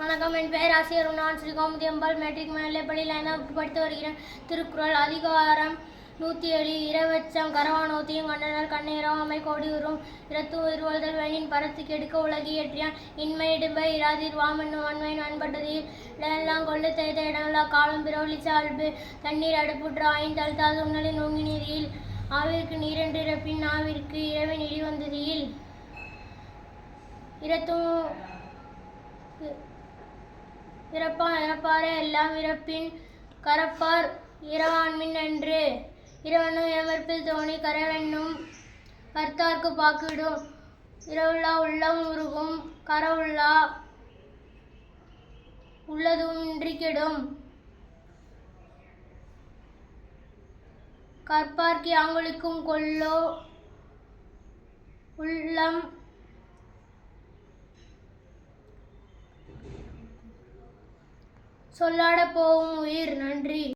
வணக்கம். என் பெயர் ஆசிரியர் நான் ஸ்ரீ கோமதி அம்பாள் மெட்ரிக் மேல்நிலைப்பள்ளியில் ஐந்தாம் படித்து வருகிறேன். திருக்குறள் அதிகாரம் நூற்றி ஏழு இரவச்சம் கரவானோத்தியும் கண்ணனர் கண்ணீரம் கோடி உறும் இரத்து உயிர்வழ்தல் வேணின் பரத்து கெடுக்க உலகி ஏற்றியான். இன்மை இடும்பை இராதீர் வாமன் வன்மை நண்பட்டது இடமெல்லாம் கொள்ளு தேய்த இடமெல்லா காலம் பிறவழிச்ச அல்பு. தண்ணீர் அடுப்புற்று ஐந்து அழுத்தாது உன்னலின் நோங்கி நீரில். ஆவிற்கு நீரென்று இறப்பின் ஆவிற்கு இரவின் இடி வந்ததியில். இரத்தும் இறப்பான் இறப்பாரே எல்லாம் இறப்பின் கரப்பார். இரவான்மின் என்று இரவனும் எமர்ப்பில் தோணி கரவென்னும் கர்த்தார்க்கு பாக்கிடும் இரவுள்ளா உள்ளம் உருகும் கரவுள்ளா உள்ளதும் இன்றிக்கிடும் கெடும் கற்பார்க்கு ஆங்குலிக்கும் கொல்லோ உள்ளம் சொல்லாட போகும் உயிர் நன்றி.